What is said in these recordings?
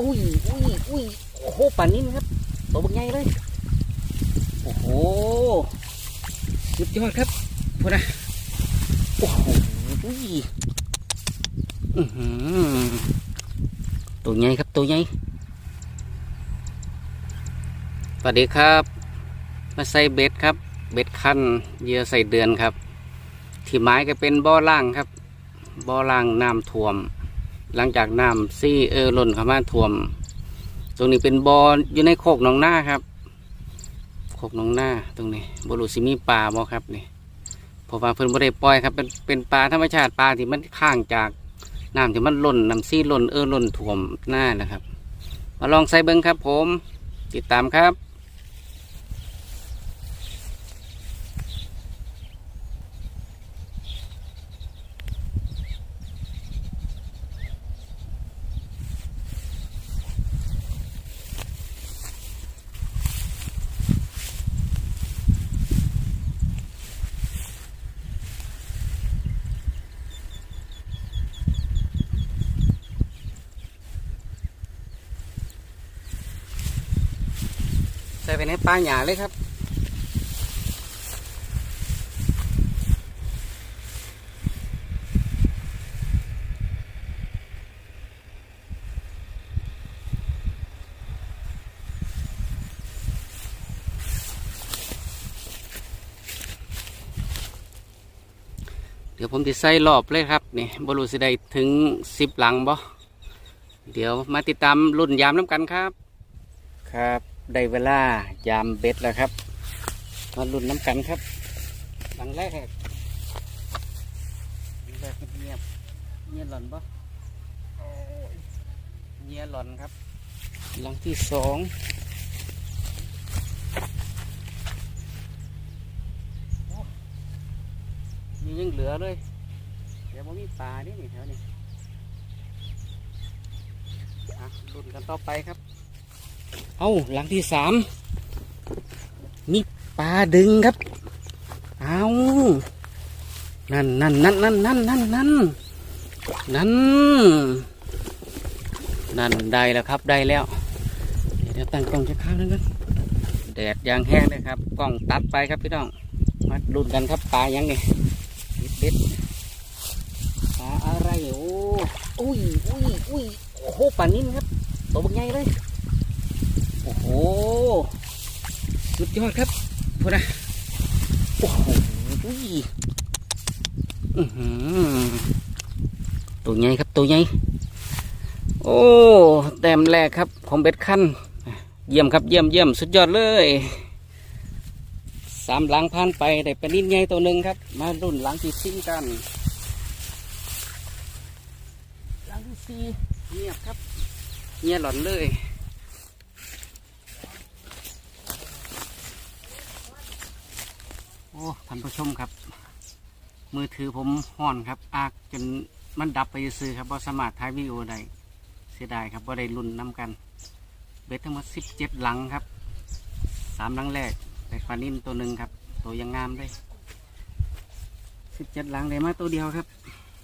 อุ้ยอุ้ยอุ้ยโอ้โหป่านนี้นะครับตัวบักใหญ่เลย โอ้โหสุดยอดครับพูดนะโอ้โหอุ้ยอื้อหือตัวใหญ่ครับตัวใหญ่สวัสดีครับ มาใส่เบ็ดครับ เบ็ดคันเยื่อใส่เดือนครับ ที่ไม้ก็เป็นบ่อล่างครับ บ่อล่างน้ำท่วม หลังจากน้ำซี่เออหล่นเข้ามาท่วม ตรงนี้เป็นบ่ออยู่ในโคกหนองหน้าครับ โคกหนองหน้าตรงนี้บรูสิมีปลาบ่ครับนี่พราะว่าเพิ่นบ่ได้ปล่อยครับ เป็นเป็นปลาธรรมชาติปลาที่มันข้างจากน้ำที่มันหล่นน้ำซี่หล่นเออหล่นท่วมหน้านะครับ มาลองใส่เบิ้งครับ ผม ติดตามครับ ใส่ไปในปลาหยาเลยครับ เดี๋ยวผมจะใส่รอบเลยครับนี่บรูสิได้ถึงสิบหลังบ่เดี๋ยวมาติดตามรุ่นยามน้ำกันครับ ครับ ได้เวลายามเบ็ดแล้วครับ มารุ่นน้ำกันครับหลังแรกหลังแรกเงียบเงียบหล่อนบ่โอ้ยเงียบหล่อนครับ หลังที่สองอ้มียังเหลือเลยเดี๋ยวมันมีปลาดินี่แถวนี้อะรุ่นกันต่อไปครับ เอาหลังที่สามนี่ปลาดึงครับ เอานั่นนั่นนั่นนั่นนั่นนั่นนั่นนั่นนั่นได้แล้วครับได้แล้ว เดี๋ยวตั้งกล้องจะข้าวนึงกันแดดยางแห้งเลยครับกล้องตัดไปครับพี่น้องมาลุ้นกันครับปลายังไงเบ็ดเบ็ดปลาอะไรโอ้อุ้ยอุ้ยอุ้ยโอ้โหปลานิ่มครับตัวบักใหญ่เลย โอ้โห สุดยอดครับพูนะโอ้โหอุ้ยตัวใหญ่ครับตัวใหญ่โอ้แต้มแรกครับของเบ็ดคันเยี่ยมครับเยี่ยมเยี่ยมสุดยอดเลยสามหลังผ่านไปได้เป็นนิดใหญ่ตัวหนึ่งครับ มารุ่นหลังที่สี่กันหลังที่สี่เงียบครับเงียบหล่อนเลย โอ้ท่านผู้ชมครับ มือถือผมห่อนครับ อากจนมันดับไปซื้อครับบ่สามารถถ่ายวิดีโอได้เสียดายครับบ่ได้รุ่นน้ำกัน เบ็ดทั้งหมดสิบเจ็ดหลังครับสามหลังแรกแต่ปลานิ่นตัวหนึ่งครับ ตัวยังงามเลยสิบเจ็ดหลังได้มาตัวเดียวครับ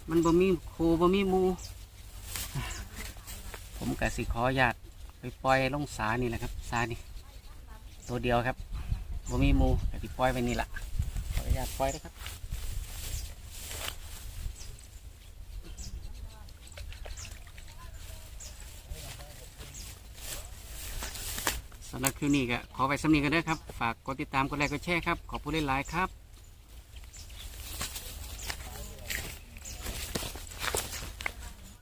มันบ่มีโคบ่มีมู ผมกะสิขออนุญาตไปปล่อยลงสานี่แหละครับสานี่ตัวเดียวครับบ่มีมูแต่ที่ปล่อยไปนี่แหละ ออนุญาตปล่อยนะครับสำหรับคลิปนี้ก็ขอไปสำนีกันเด้อครับ ฝากกดติดตามกดไลค์กดแชร์ครับ ขอบคุณหลายๆครับ